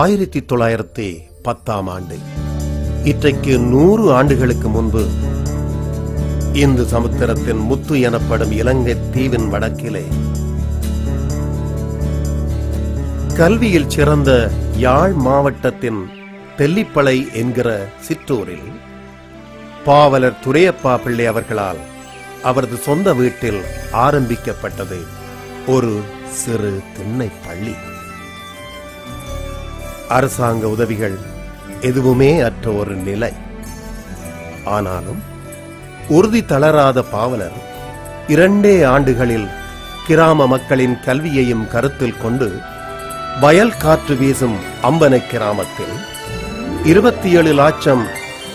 ஆயிரத்தி தொள்ளாயிரத்தி பத்தாம் ஆண்டு. இன்றைக்கு நூறு ஆண்டுகளுக்கு முன்பு இந்து சமுத்திரத்தின் முத்து எனப்படும் இலங்கை தீவின் வடக்கிலே கல்வியில் சிறந்த யாழ் மாவட்டத்தின் தெல்லிப்பளை என்கிற சிற்றூரில் பாவலர் துரையப்பா பிள்ளை அவர்களால் அவரது சொந்த வீட்டில் ஆரம்பிக்கப்பட்டது ஒரு சிறு திண்ணை பள்ளி. அரசாங்க உதவிகள் எதுவுமே அற்ற ஒரு நிலை. ஆனாலும் உறுதி தளராத பாவலர் இரண்டே ஆண்டுகளில் கிராம மக்களின் கல்வியையும் கருத்தில் கொண்டு வயல் காற்று வீசும் அம்பனை கிராமத்தில் இருபத்தி ஏழு லட்சம்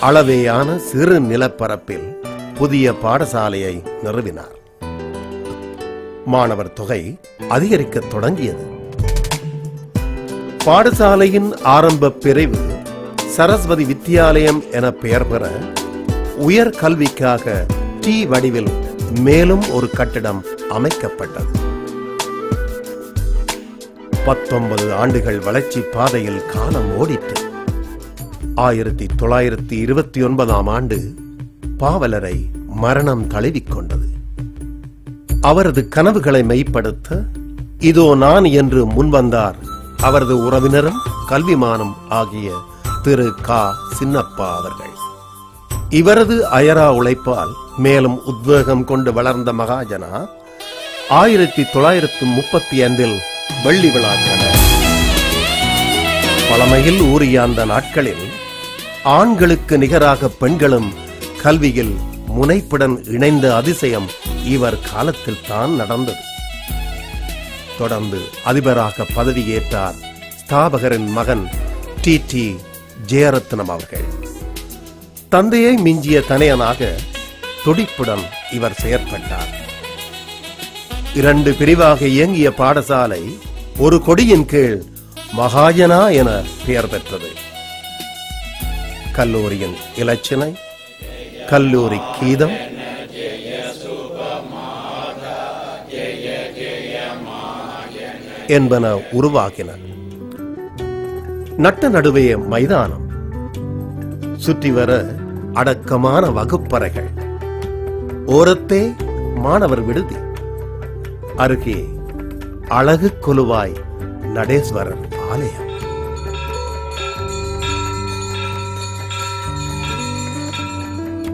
அளவேயான சிறு நிலப்பரப்பில் புதிய பாடசாலையை நிறுவினார். மாணவர் தொகை அதிகரிக்கத் தொடங்கியது. பாடசாலையின் ஆரம்ப பிரிவு சரஸ்வதி வித்தியாலயம் என பெயர் பெற உயர் கல்விக்காக டி வடிவில் மேலும் ஒரு கட்டிடம் அமைக்கப்பட்டது. பத்தொன்பது ஆண்டுகள் வளர்ச்சி பாதையில் காலம் ஓடிட்டு ஆயிரத்தி தொள்ளாயிரத்தி இருபத்தி ஒன்பதாம் ஆண்டு பாவலரை மரணம் தழுவிக்கொண்டது அவரது கனவுகளை மெய்ப்படுத்த இதோ நான் என்று முன்வந்தார் அவரது உறவினரும் கல்விமானம் ஆகிய திரு கா. சின்னப்பா அவர்கள். இவரது அயரா உழைப்பால் மேலும் உத்வேகம் கொண்டு வளர்ந்த மகாஜனா ஆயிரத்தி தொள்ளாயிரத்தி முப்பத்தி ஐந்தில் வெள்ளி விழா பழமையில் ஊறிய அந்த நாட்களில் ஆண்களுக்கு நிகராக பெண்களும் கல்வியில் முனைப்புடன் இணைந்த அதிசயம் இவர் காலத்தில் தான் நடந்தது. தொடர்ந்து அதிபராக பதவியேற்றார் ஸ்தாபகரின் மகன் டி டி ஜெயரத்னம் அவர்கள். தந்தையை மிஞ்சிய தனையனாக துடிப்புடன் இவர் செயற்பட்டார். இரண்டு பிரிவாக இயங்கிய பாடசாலை ஒரு கொடியின் கீழ் மகாஜனா என பெயர் பெற்றது. கல்லூரியின் இலச்சினை கல்லூரி கீதம் என்பன உருவாகின. நட்ட நடுவே மைதானம். சுற்றி வர அடக்கமான வகுப்பறைகள். ஓரத்தே மாணவர் விடுதி. அருகே அழகு கொலுவாய் நடேஸ்வரர் ஆலயம்.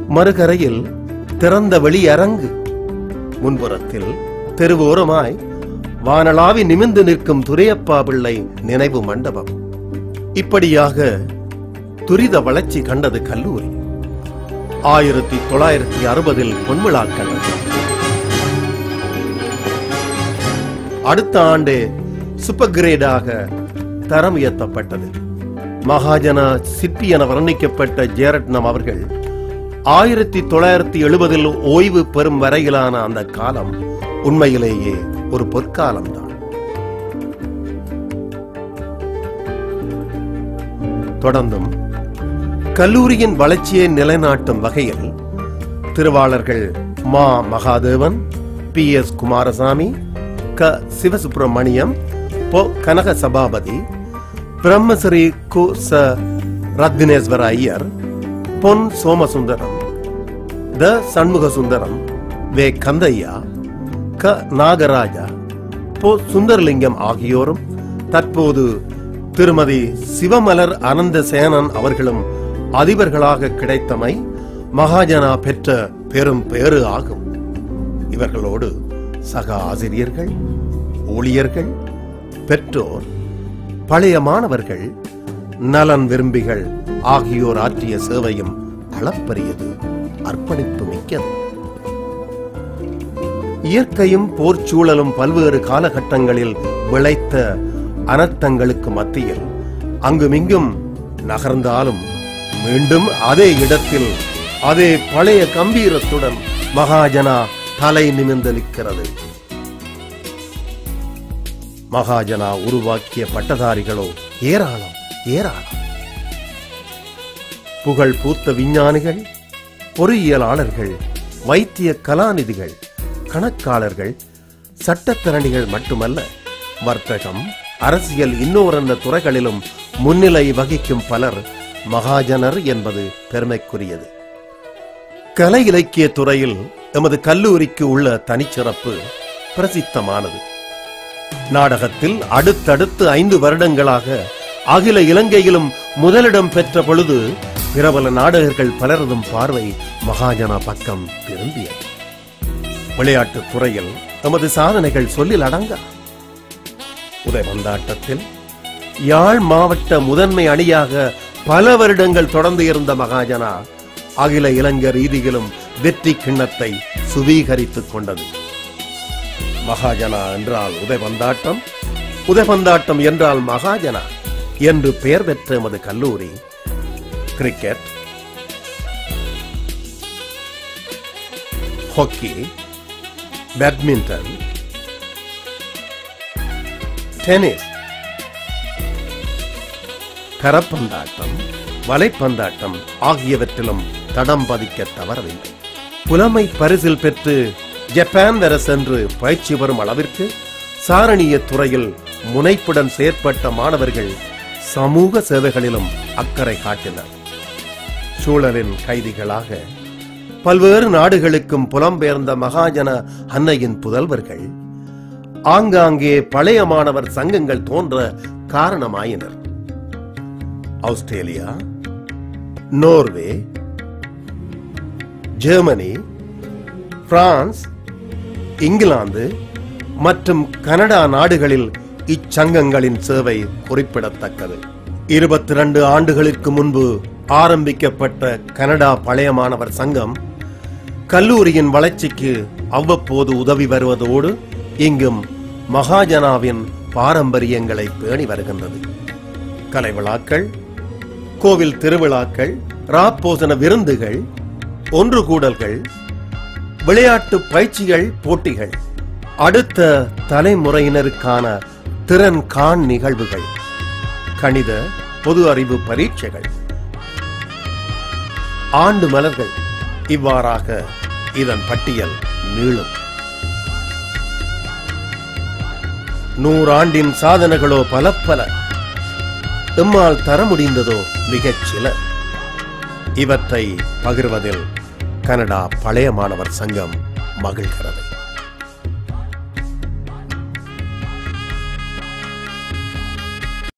மறுகரையில் திறந்த வெளி அரங்கு முன்புறத்தில் தெருவோரமாய் வானளாவி நிமிந்து நிற்கும் துரையப்பா பிள்ளை நினைவு மண்டபம். இப்படியாக துரித வளர்ச்சி கண்டது கல்லூரி. ஆயிரத்தி தொள்ளாயிரத்தி அறுபதில் பொன்விழா கண்டது. அடுத்த ஆண்டு சூப்பர் கிரேடாக தரம் உயர்த்தப்பட்டது. மகாஜன சிற்பி என வர்ணிக்கப்பட்ட ஜெயரட்னம் அவர்கள் ஆயிரத்தி தொள்ளாயிரத்தி எழுபதில் ஓய்வு பெறும் வரையிலான அந்த காலம் உண்மையிலேயே ஒரு பொற்காலம்தான். தொடர்ந்தும் கல்லூரியின் வளர்ச்சியை நிலைநாட்டும் வகையில் திருவாளர்கள் மா. மகாதேவன் பி. எஸ். குமாரசாமி க. சிவசுப்பிரமணியம் பொ. கனக சபாபதி பிரம்மஸ்ரீ கு. ச. ரத்தினேஸ்வர ஐயர் பொன். சோமசுந்தரம் த. சண்முக சுந்தரம் வே. கந்தையா க நாகராஜா. பொ சுந்தரலிங்கம் ஆகியோரும் தற்போது திருமதி சிவமலர் அனந்த சேனன் அவர்களும் அதிபர்களாக கிடைத்தமை மகாஜனா பெற்ற பெரும் பேறு ஆகும். இவர்களோடு சக ஆசிரியர்கள் ஊழியர்கள் பெற்றோர் பழைய மாணவர்கள் நலன் விரும்பிகள் ஆகியோர் ஆற்றிய சேவையும் அளப்பரியது அர்ப்பணிப்பு மிக்கது. இயற்கையும் போர்ச்சூழலும் பல்வேறு காலகட்டங்களில் விளைத்த அனர்த்தங்களுக்கு மத்தியில் அங்குமிங்கும் நகர்ந்தாலும் மீண்டும் அதே இடத்தில் அதே பழைய கம்பீரத்துடன் மகாஜனா தலை நிமிர்ந்து நிற்கிறது. மகாஜனா உருவாக்கிய பட்டதாரிகளோ ஏராளம் ஏராளம். புகழ் பூத்த விஞ்ஞானிகள் பொறியியலாளர்கள் வைத்திய கலாநிதிகள் கணக்காளர்கள் சட்டத்திறனிகள் மட்டுமல்ல வர்த்தகம் அரசியல் இன்னோரன்ன துறைகளிலும் முன்னிலை வகிக்கும் பலர் மகாஜனர் என்பது பெருமைக்குரியது. கலை இலக்கிய துறையில் எமது கல்லூரிக்கு உள்ள தனிச்சிறப்பு பிரசித்தமானது. நாடகத்தில் அடுத்தடுத்து ஐந்து வருடங்களாக அகில இலங்கையிலும் முதலிடம் பெற்ற பொழுது பிரபல நாடகர்கள் பலரதும் பார்வை மகாஜனா பக்கம் திரும்பியது. விளையாட்டுத் துறையில் தமது சாதனைகள் சொல்லில் அடங்க. உதயவந்தாட்டத்தில் யாழ் மாவட்ட முதன்மை அணியாக பல வருடங்கள் தொடர்ந்து இருந்த மகாஜனா அகில இலங்கை ரீதியிலும் வெற்றி கிண்ணத்தை சுவீகரித்துக் கொண்டது. மகாஜனா என்றால் உதயபந்தாட்டம் உதயபந்தாட்டம் என்றால் மகாஜனா என்று பெயர் பெற்ற எமது கல்லூரி கிரிக்கெட் ஹாக்கி பேட்மிண்டன் டென்னிஸ் கரப்பந்தாட்டம் வலைப்பந்தாட்டம் ஆகியவற்றிலும் தடம் பதிக்க தவறவில்லை. புலமை பரிசில் பெற்று ஜப்பான் வர சென்று பயிற்சி பெறும் அளவிற்கு சாரணிய துறையில் முனைப்புடன் செயற்பட்ட மாணவர்கள் சமூக சேவைகளிலும் அக்கறை காட்டினர். சூழலின் கைதிகளாக பல்வேறு நாடுகளுக்கும் புலம்பெயர்ந்த மகாஜன அன்னையின் புதல்வர்கள். ஆங்காங்கே பழைய மாணவர் சங்கங்கள் தோன்ற காரணமாயினர். ஆஸ்திரேலியா நோர்வே ஜெர்மனி பிரான்ஸ் இங்கிலாந்து மற்றும் கனடா நாடுகளில் இச்சங்கங்களின் சேவை குறிப்பிடத்தக்கது. இருபத்தி ரெண்டு ஆண்டுகளுக்கு முன்பு ஆரம்பிக்கப்பட்ட கனடா பழைய மாணவர் சங்கம் கல்லூரியின் வளர்ச்சிக்கு அவ்வப்போது உதவி வருவதோடு இங்கும் மகாஜனாவின் பாரம்பரியங்களை பேணி வருகின்றது. கலை விழாக்கள் கோவில் திருவிழாக்கள் ராப்போசன விருந்துகள் ஒன்று கூடல்கள் விளையாட்டு பயிற்சிகள் போட்டிகள் அடுத்த தலைமுறையினருக்கான திறன் காண் நிகழ்வுகள் கணித பொது அறிவு பரீட்சைகள் ஆண்டு மலர்கள் இவ்வாறாக இதன் பட்டியல் நீளும். நூறாண்டின் சாதனைகளோ பல பல எம்மால் தர முடிந்ததோ மிகச் சில. இவற்றை பகிர்வதில் கனடா பழைய மாணவர் சங்கம் மகிழ்கிறது.